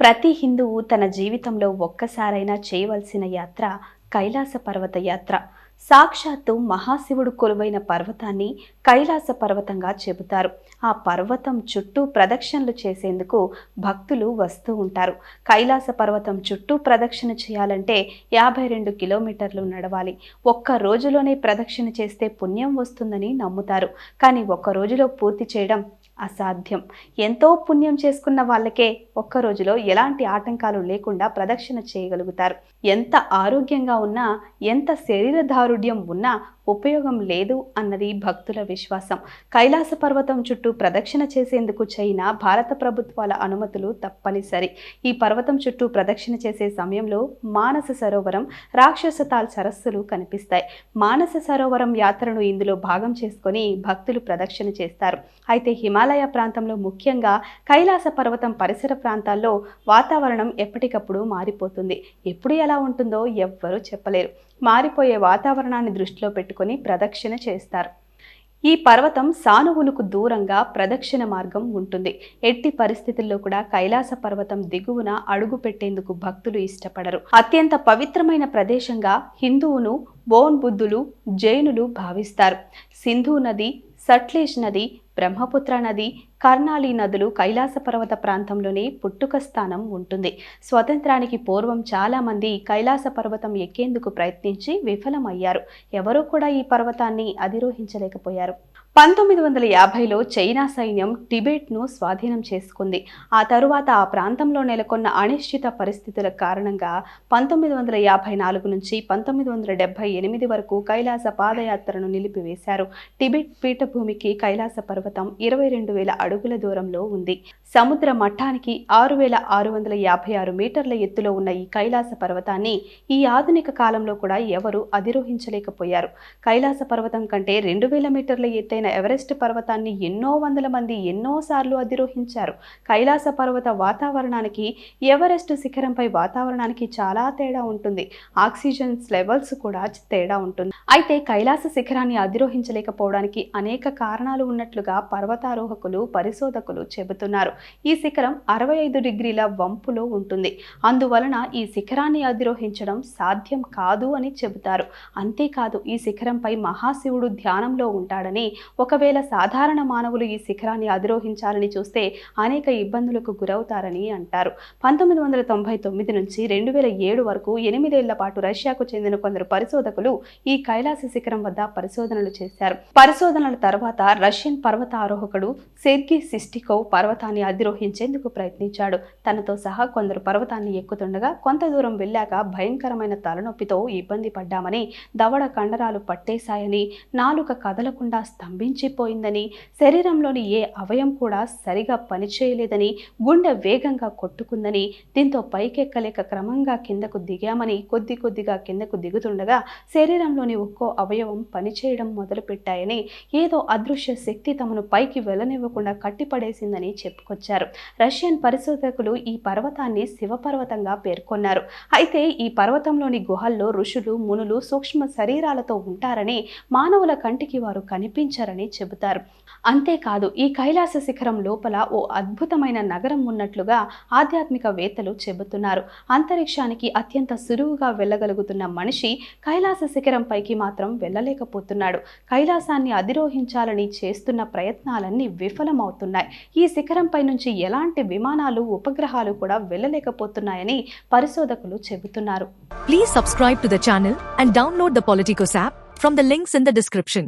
ప్రతి హిందువు తన జీవితంలో ఒక్కసారైనా చేయవలసిన యాత్ర కైలాస పర్వత యాత్ర. సాక్షాత్తు మహాశివుడు కొలువైన పర్వతాన్ని కైలాస పర్వతంగా చెబుతారు. ఆ పర్వతం చుట్టూ ప్రదక్షిణలు చేసేందుకు భక్తులు వస్తూ ఉంటారు. కైలాస పర్వతం చుట్టూ ప్రదక్షిణ చేయాలంటే యాభై రెండు కిలోమీటర్లు నడవాలి. ఒక్క రోజులోనే ప్రదక్షిణ చేస్తే పుణ్యం వస్తుందని నమ్ముతారు. కానీ ఒక్క రోజులో పూర్తి చేయడం అసాధ్యం. ఎంతో పుణ్యం చేసుకున్న వాళ్ళకే ఒక్క రోజులో ఎలాంటి ఆటంకాలు లేకుండా ప్రదక్షిణ చేయగలుగుతారు. ఎంత ఆరోగ్యంగా ఉన్నా ఎంత శరీరదారుఢ్యం ఉన్నా ఉపయోగం లేదు అన్నది భక్తుల విశ్వాసం. కైలాస పర్వతం చుట్టూ ప్రదక్షిణ చేసేందుకు చైనా భారత ప్రభుత్వాల అనుమతులు తప్పనిసరి. ఈ పర్వతం చుట్టూ ప్రదక్షిణ చేసే సమయంలో మానస సరోవరం రాక్షసతాల్ సరస్సులు కనిపిస్తాయి. మానస సరోవరం యాత్రను ఇందులో భాగం చేసుకొని భక్తులు ప్రదక్షిణ చేస్తారు. అయితే హిమాలయ ప్రాంతంలో ముఖ్యంగా కైలాస పర్వతం పరిసర ప్రాంతాల్లో వాతావరణం ఎప్పటికప్పుడు మారిపోతుంది. ఎప్పుడు ఎలా ఉంటుందో ఎవ్వరూ చెప్పలేరు. మారిపోయే వాతావరణాన్ని దృష్టిలో పెట్టుకొని ప్రదక్షిణ చేస్తారు. ఈ పర్వతం సానువులకు దూరంగా ప్రదక్షిణ మార్గం ఉంటుంది. ఎట్టి పరిస్థితుల్లో కూడా కైలాస పర్వతం దిగువన అడుగు పెట్టేందుకు భక్తులు ఇష్టపడరు. అత్యంత పవిత్రమైన ప్రదేశంగా హిందువును బోన్ బుద్ధులు జైనులు భావిస్తారు. సింధు నది సట్లేజ్ నది బ్రహ్మపుత్ర నది కర్ణాలి నదులు కైలాస పర్వత ప్రాంతంలోనే పుట్టుక స్థానం ఉంటుంది. స్వతంత్రానికి పూర్వం చాలామంది కైలాస పర్వతం ఎక్కేందుకు ప్రయత్నించి విఫలమయ్యారు. ఎవరూ కూడా ఈ పర్వతాన్ని అధిరోహించలేకపోయారు. పంతొమ్మిది వందల యాభైలో చైనా సైన్యం టిబెట్ను స్వాధీనం చేసుకుంది. ఆ తరువాత ఆ ప్రాంతంలో నెలకొన్న అనిశ్చిత పరిస్థితుల కారణంగా పంతొమ్మిది వందల యాభై నాలుగు నుంచి పంతొమ్మిది వందల డెబ్బై ఎనిమిది వరకు కైలాస పాదయాత్రను నిలిపివేశారు. టిబెట్ పీఠభూమికి కైలాస పర్వతం ఇరవై రెండు వేల అడుగుల దూరంలో ఉంది. సముద్ర మట్టానికి ఆరు వేల ఆరు వందల యాభై ఆరు మీటర్ల ఎత్తులో ఉన్న ఈ కైలాస పర్వతాన్ని ఈ ఆధునిక కాలంలో కూడా ఎవరు అధిరోహించలేకపోయారు. కైలాస పర్వతం కంటే రెండు వేల మీటర్ల ఎత్తైన ఎవరెస్ట్ పర్వతాన్ని ఎన్నో వందల మంది ఎన్నోసార్లు అధిరోహించారు. కైలాస పర్వత వాతావరణానికి ఎవరెస్ట్ శిఖరంపై వాతావరణానికి చాలా తేడా ఉంటుంది. ఆక్సిజన్ లెవెల్స్ కూడా తేడా ఉంటుంది. అయితే కైలాస శిఖరాన్ని అధిరోహించలేకపోవడానికి అనేక కారణాలు ఉన్నట్లుగా పర్వతారోహకులు పరిశోధకులు చెబుతున్నారు. ఈ శిఖరం అరవై ఐదు డిగ్రీల వంపులో ఉంటుంది. అందువలన ఈ శిఖరాన్ని అధిరోహించడం సాధ్యం కాదు అని చెబుతారు. అంతేకాదు ఈ శిఖరంపై మహాశివుడు ధ్యానంలో ఉంటాడని ఒకవేళ సాధారణ మానవులు ఈ శిఖరాన్ని అధిరోహించాలని చూస్తే అనేక ఇబ్బందులకు గురవుతారని అంటారు. పంతొమ్మిది వందల తొంభై తొమ్మిది నుంచి రెండు వేల ఏడు వరకు ఎనిమిదేళ్ళ పాటు రష్యాకు చెందిన కొందరు పరిశోధకులు ఈ కైలాస శిఖరం వద్ద పరిశోధనలు చేశారు. పరిశోధనల తర్వాత రష్యన్ పర్వతారోహకుడు సెర్గి సిస్టికోవ్ పర్వతాన్ని అధిరోహించేందుకు ప్రయత్నించాడు. తనతో సహా కొందరు పర్వతాన్ని ఎక్కుతుండగా కొంత దూరం వెళ్ళాక భయంకరమైన తలనొప్పితో ఇబ్బంది పడ్డామని దవడ కండరాలు పట్టేశాయని నాలుక కదలకుండా స్తంభించిపోయిందని శరీరంలోని ఏ అవయం కూడా సరిగా పనిచేయలేదని గుండె వేగంగా కొట్టుకుందని దీంతో పైకెక్కలేక క్రమంగా కిందకు దిగామని కొద్ది కొద్దిగా కిందకు దిగుతుండగా శరీరంలోని ఒక్కో అవయవం పనిచేయడం మొదలుపెట్టాయని ఏదో అదృశ్య శక్తి తమను పైకి వెళ్ళనివ్వకుండా కట్టిపడేసిందని చెప్పుకొచ్చారు రష్యన్ పరిశోధకులు ఈ పర్వతాన్ని శివపర్వతంగా పేర్కొన్నారు. అయితే ఈ పర్వతంలోని గుహల్లో ఋషులు మునులు సూక్ష్మ శరీరాలతో ఉంటారని మానవుల కంటికి వారు కనిపించరని చెబుతారు. అంతేకాదు ఈ కైలాస శిఖరం లోపల ఓ అద్భుతమైన నగరం ఉన్నట్లుగా ఆధ్యాత్మిక వేత్తలు చెబుతున్నారు. అంతరిక్షానికి అత్యంత సులువుగా వెళ్ళగలుగుతున్న మనిషి కైలాస శిఖరం పైకి మాత్రం వెళ్ళలేకపోతున్నాడు. కైలాసాన్ని అధిరోహించాలని చేస్తున్న ప్రయత్నాలన్నీ విఫలమవుతున్నాయి. ఈ శిఖరంపై నుంచి ఎలాంటి విమానాలు ఉపగ్రహాలు కూడా వెళ్ళలేకపోతున్నాయని పరిశోధకులు చెబుతున్నారు. Please subscribe to the channel and download the Politikos app from the links in the description